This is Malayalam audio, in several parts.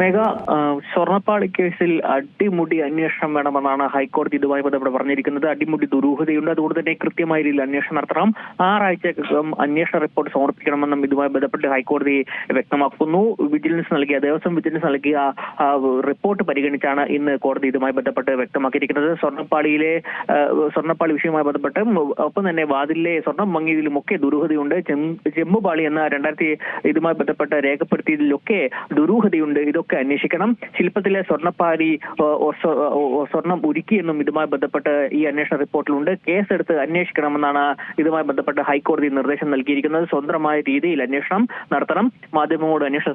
മെഗാ സ്വർണപ്പാളി കേസിൽ അടിമുടി അന്വേഷണം വേണമെന്നാണ് ഹൈക്കോടതി ഇതുമായി ബന്ധപ്പെട്ട് പറഞ്ഞിരിക്കുന്നത്. അടിമുടി ദുരൂഹതയുണ്ട്. അതുകൊണ്ട് തന്നെ കൃത്യമായ രീതിയിൽ അന്വേഷണം നടത്തണം. ആറാഴ്ചക്കകം അന്വേഷണ റിപ്പോർട്ട് സമർപ്പിക്കണമെന്നും ഇതുമായി ബന്ധപ്പെട്ട് ഹൈക്കോടതി വ്യക്തമാക്കുന്നു. വിജിലൻസ് നൽകിയ ദേവസ്വം വിജിലൻസ് നൽകിയ റിപ്പോർട്ട് പരിഗണിച്ചാണ് ഇന്ന് കോടതി ഇതുമായി ബന്ധപ്പെട്ട് വ്യക്തമാക്കിയിരിക്കുന്നത്. സ്വർണപ്പാളിയിലെ സ്വർണപ്പാളി വിഷയവുമായി ബന്ധപ്പെട്ട് ഒപ്പം തന്നെ വാതിലിലെ സ്വർണം മങ്ങിയതിലും ഒക്കെ ദുരൂഹതയുണ്ട് ചെമ്പുപാളി എന്ന രണ്ടായിരത്തി ഇതുമായി ബന്ധപ്പെട്ട് രേഖപ്പെടുത്തിയതിലൊക്കെ ദുരൂഹതയുണ്ട്. ഇതൊക്കെ അന്വേഷിക്കണം. ശില്പത്തിലെ സ്വർണപ്പാരി സ്വർണം ഉരുക്കിയെന്നും ഇതുമായി ബന്ധപ്പെട്ട് ഈ അന്വേഷണ റിപ്പോർട്ടിലുണ്ട്. കേസെടുത്ത് അന്വേഷിക്കണമെന്നാണ് ഇതുമായി ബന്ധപ്പെട്ട് ഹൈക്കോടതി നിർദ്ദേശം നൽകിയിരിക്കുന്നത്. സ്വന്തമായ രീതിയിൽ അന്വേഷണം നടത്തണം. മാധ്യമങ്ങളോട് അന്വേഷണ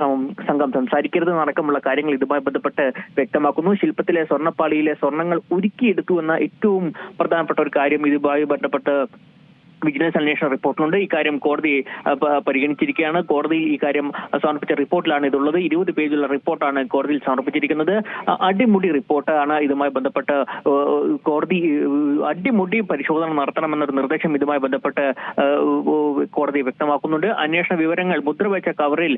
സംഘം സംസാരിക്കരുത് അടക്കമുള്ള കാര്യങ്ങൾ ഇതുമായി ബന്ധപ്പെട്ട് വ്യക്തമാക്കുന്നു. ശില്പത്തിലെ സ്വർണപ്പാളിയിലെ സ്വർണങ്ങൾ ഉരുക്കിയെടുത്തു എന്ന ഏറ്റവും പ്രധാനപ്പെട്ട ഒരു കാര്യം ഇതുമായി ബന്ധപ്പെട്ട് വിജിലൻസ് അന്വേഷണ റിപ്പോർട്ടിലുണ്ട് ഇക്കാര്യം കോടതി പരിഗണിച്ചിരിക്കുകയാണ്. കോടതിയിൽ ഇക്കാര്യം സമർപ്പിച്ച റിപ്പോർട്ടിലാണ് ഇതുള്ളത്. ഇരുപത് പേജുള്ള റിപ്പോർട്ടാണ് കോടതിയിൽ സമർപ്പിച്ചിരിക്കുന്നത്. അടിമുടി റിപ്പോർട്ടാണ് ഇതുമായി ബന്ധപ്പെട്ട് കോടതി അടിമുടി പരിശോധന നടത്തണമെന്നൊരു നിർദ്ദേശം ഇതുമായി ബന്ധപ്പെട്ട് കോടതി വ്യക്തമാക്കുന്നുണ്ട്. അന്വേഷണ വിവരങ്ങൾ മുദ്രവെച്ച കവറിൽ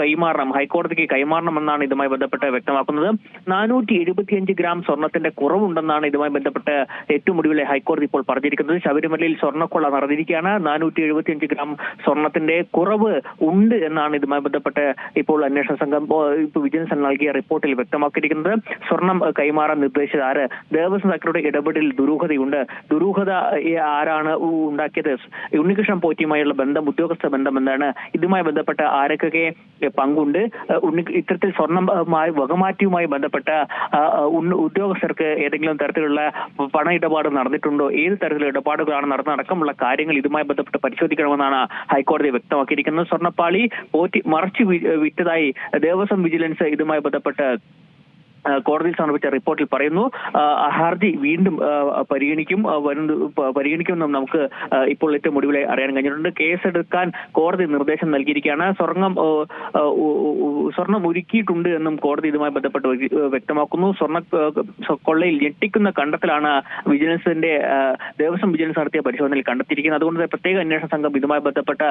കൈമാറണം. ഹൈക്കോടതിക്ക് കൈമാറണമെന്നാണ് ഇതുമായി ബന്ധപ്പെട്ട് വ്യക്തമാക്കുന്നത്. നാനൂറ്റി എഴുപത്തിയഞ്ച് ഗ്രാം സ്വർണത്തിന്റെ കുറവുണ്ടെന്നാണ് ഇതുമായി ബന്ധപ്പെട്ട് ഏറ്റവും ഒടുവിലെ ഹൈക്കോടതി ഇപ്പോൾ പറഞ്ഞിരിക്കുന്നത്. ശബരിമലയിൽ സ്വർണക്കൊള്ള നടന്നിരിക്കുകയാണ് നാനൂറ്റി എഴുപത്തിയഞ്ച് ഗ്രാം സ്വർണത്തിന്റെ കുറവ് ഉണ്ട് എന്നാണ് ഇതുമായി ബന്ധപ്പെട്ട് ഇപ്പോൾ അന്വേഷണ സംഘം ഇപ്പോൾ വിജിലൻസ് നൽകിയ റിപ്പോർട്ടിൽ വ്യക്തമാക്കിയിരിക്കുന്നത്. സ്വർണം കൈമാറാൻ നിർദ്ദേശിച്ചത് ആര്? ദേവസ്വം സെക്രട്ടറി ഇടപെടലിൽ ദുരൂഹതയുണ്ട്. ദുരൂഹത ആരാണ് ഉണ്ടാക്കിയത്? ഉണ്ണികൃഷ്ണൻ പോറ്റിയുമായുള്ള ബന്ധം ഉദ്യോഗസ്ഥ ബന്ധം എന്താണ്? ഇതുമായി ബന്ധപ്പെട്ട് ആരൊക്കെ പങ്കുണ്ട്? ഇത്തരത്തിൽ സ്വർണമായി വകമാറ്റിയുമായി ബന്ധപ്പെട്ട ഉദ്യോഗസ്ഥർക്ക് ഏതെങ്കിലും തരത്തിലുള്ള പണ ഇടപാട് നടന്നിട്ടുണ്ടോ? ഏത് തരത്തിലുള്ള ഇടപാടുകളാണ് നടന്ന അടക്കമുള്ള കാര്യങ്ങൾ ഇതുമായി ബന്ധപ്പെട്ട് പരിശോധിക്കണമെന്നാണ് ഹൈക്കോടതി വ്യക്തമാക്കിയിരിക്കുന്നത്. സ്വർണപ്പാളി പോറ്റി മറച്ചു വിറ്റതായി ദേവസ്വം വിജിലൻസ് ഇതുമായി ബന്ധപ്പെട്ട് കോടതിയിൽ സമർപ്പിച്ച റിപ്പോർട്ടിൽ പറയുന്നു ഹർജി വീണ്ടും പരിഗണിക്കും വരും പരിഗണിക്കുമെന്നും നമുക്ക് ഇപ്പോൾ ഏറ്റവും ഒടുവിലെ അറിയാൻ കഴിഞ്ഞിട്ടുണ്ട്. കേസെടുക്കാൻ കോടതി നിർദ്ദേശം നൽകിയിരിക്കുകയാണ്. സ്വർണം സ്വർണം ഒരുക്കിയിട്ടുണ്ട് എന്നും കോടതി ഇതുമായി ബന്ധപ്പെട്ട് വ്യക്തമാക്കുന്നു. സ്വർണ കൊള്ളയിൽ ഞെട്ടിക്കുന്ന കണ്ടെത്തലാണ് വിജിലൻസിന്റെ ദേവസ്വം വിജിലൻസ് നടത്തിയ പരിശോധനയിൽ കണ്ടെത്തിയിരിക്കുന്നത്. അതുകൊണ്ട് പ്രത്യേക അന്വേഷണ സംഘം ഇതുമായി ബന്ധപ്പെട്ട്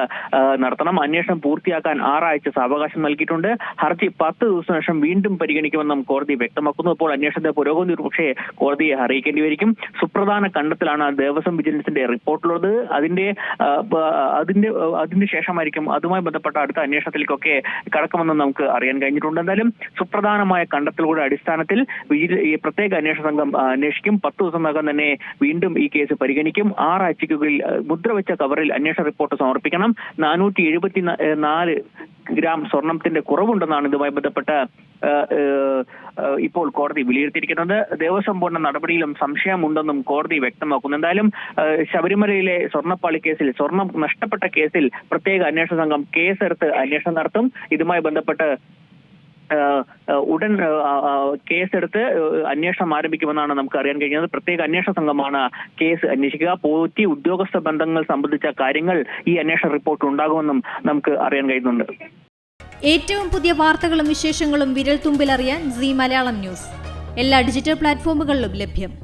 നടത്തണം. അന്വേഷണം പൂർത്തിയാക്കാൻ ആറാഴ്ച സാവകാശം നൽകിയിട്ടുണ്ട്. ഹർജി പത്ത് ദിവസത്തിനു ശേഷം വീണ്ടും പരിഗണിക്കുമെന്നും കോടതി വ്യക്തമാക്കുന്നു. അപ്പോൾ അന്വേഷണത്തെ പുരോഗതി പക്ഷേ കോടതിയെ അറിയിക്കേണ്ടി വരിക്കും സുപ്രധാന കണ്ടെത്തലാണ് ദേവസ്വം വിജിലൻസിന്റെ റിപ്പോർട്ടിലുള്ളത്. അതിന്റെ അതിന്റെ അതിന് ശേഷമായിരിക്കും അതുമായി ബന്ധപ്പെട്ട അടുത്ത അന്വേഷണത്തിലേക്കൊക്കെ കടക്കുമെന്ന് നമുക്ക് അറിയാൻ കഴിഞ്ഞിട്ടുണ്ട്. എന്തായാലും സുപ്രധാനമായ കണ്ടെത്തലുകളുടെ അടിസ്ഥാനത്തിൽ ഈ പ്രത്യേക അന്വേഷണ സംഘം അന്വേഷിക്കും. പത്ത് ദിവസത്തിനകം തന്നെ വീണ്ടും ഈ കേസ് പരിഗണിക്കും. ആറാഴ്ചയ്ക്കുള്ളിൽ മുദ്ര മുദ്രവെച്ച കവറിൽ അന്വേഷണ റിപ്പോർട്ട് സമർപ്പിക്കണം. നാനൂറ്റി എഴുപത്തി നാല് ഗ്രാം സ്വർണത്തിന്റെ കുറവുണ്ടെന്നാണ് ഇതുമായി ബന്ധപ്പെട്ട് ഇപ്പോൾ കോടതി വിലയിരുത്തിയിരിക്കുന്നത്. ദേവസ്വം ബോർഡിന്റെ നടപടിയിലും സംശയമുണ്ടെന്നും കോടതി വ്യക്തമാക്കുന്നു. എന്തായാലും ശബരിമലയിലെ സ്വർണപ്പാളി കേസിൽ സ്വർണം നഷ്ടപ്പെട്ട കേസിൽ പ്രത്യേക അന്വേഷണ സംഘം കേസെടുത്ത് അന്വേഷണം നടത്തും. ഇതുമായി ബന്ധപ്പെട്ട് ഉടൻ കേസെടുത്ത് അന്വേഷണം ആരംഭിക്കുമെന്നാണ് നമുക്ക് അറിയാൻ കഴിഞ്ഞത് പ്രത്യേക അന്വേഷണ സംഘമാണ് കേസ് അന്വേഷിക്കുക. പോറ്റി ഉദ്യോഗസ്ഥ ബന്ധങ്ങൾ സംബന്ധിച്ച കാര്യങ്ങൾ ഈ അന്വേഷണ റിപ്പോർട്ട് ഉണ്ടാകുമെന്നും നമുക്ക് അറിയാൻ കഴിയുന്നുണ്ട്. ഏറ്റവും പുതിയ വാർത്തകളും വിശേഷങ്ങളും വിരൽ തുമ്പിലറിയാൻ സി മലയാളം ന്യൂസ്. എല്ലാ ഡിജിറ്റൽ പ്ലാറ്റ്ഫോമുകളിലും ലഭ്യം.